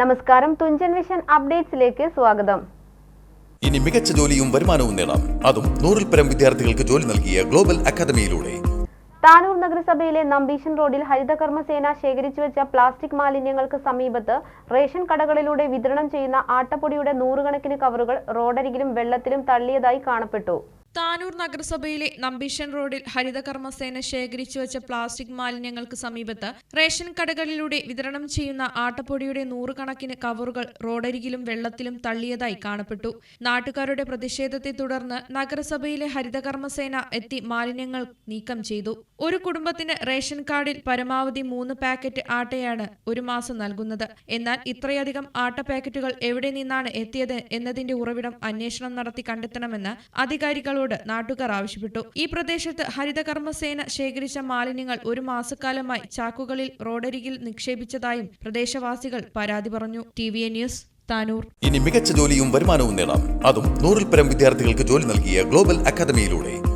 നമസ്കാരം തുഞ്ചൻ വിഷൻ അപ്ഡേറ്റ്സിലേക്ക് സ്വാഗതം. ഇനി മികച്ച ജോലിയും വരുമാനവും നേടാം. അതും നൂറിൽ പരം വിദ്യാർത്ഥികൾക്ക് ജോലി നൽകിയ ഗ്ലോബൽ അക്കാദമിയിലൂടെ. താനൂർ നഗരസഭയിലെ നമ്പീശൻ റോഡിൽ ഹരിതകർമ്മസേന ശേഖരിച്ചു വെച്ച പ്ലാസ്റ്റിക് മാലിന്യങ്ങൾക്ക് സമീപത്ത് റേഷൻ കടകളിലൂടെ വിതരണം ചെയ്യുന്ന ആട്ടപ്പൊടിയുടെ നൂറുകണക്കിന് കവറുകൾ റോഡരികിലും വെള്ളത്തിലും തള്ളിയതായി കാണപ്പെട്ടു. താനൂർ നഗരസഭയിലെ നമ്പീശൻ റോഡിൽ ഹരിതകർമ്മസേന ശേഖരിച്ചു വെച്ച പ്ലാസ്റ്റിക് മാലിന്യങ്ങൾക്ക് സമീപത്ത് റേഷൻ കടകളിലൂടെ വിതരണം ചെയ്യുന്ന ആട്ടപ്പൊടിയുടെ നൂറുകണക്കിന് കവറുകൾ റോഡരികിലും വെള്ളത്തിലും തള്ളിയതായി കാണപ്പെട്ടു. നാട്ടുകാരുടെ പ്രതിഷേധത്തെ തുടർന്ന് നഗരസഭയിലെ ഹരിതകർമ്മസേന എത്തി മാലിന്യങ്ങൾ നീക്കം ചെയ്തു. ഒരു കുടുംബത്തിന് റേഷൻ കാർഡിൽ പരമാവധി മൂന്ന് പാക്കറ്റ് ആട്ടയാണ് ഒരു മാസം നൽകുന്നത്. എന്നാൽ ഇത്രയധികം ആട്ട പാക്കറ്റുകൾ എവിടെ നിന്നാണ് എത്തിയത് എന്നതിന്റെ ഉറവിടം അന്വേഷണം നടത്തി കണ്ടെത്തണമെന്ന് അധികാരികളോട് നാട്ടുകാർ ആവശ്യപ്പെട്ടു. ഈ പ്രദേശത്ത് ഹരിതകർമ്മസേന ശേഖരിച്ച മാലിന്യങ്ങൾ ഒരു മാസക്കാലമായി ചാക്കുകളിൽ റോഡരികിൽ നിക്ഷേപിച്ചതായും പ്രദേശവാസികൾ പരാതി പറഞ്ഞു. T V A news Tanur. ഇനി മികച്ച ജോലിയും വരുമാനവും നേടാം. അതും നൂറിൽ പരം വിദ്യാർത്ഥികൾക്ക് ജോലി നൽകിയ ഗ്ലോബൽ അക്കാദമിയിലൂടെ.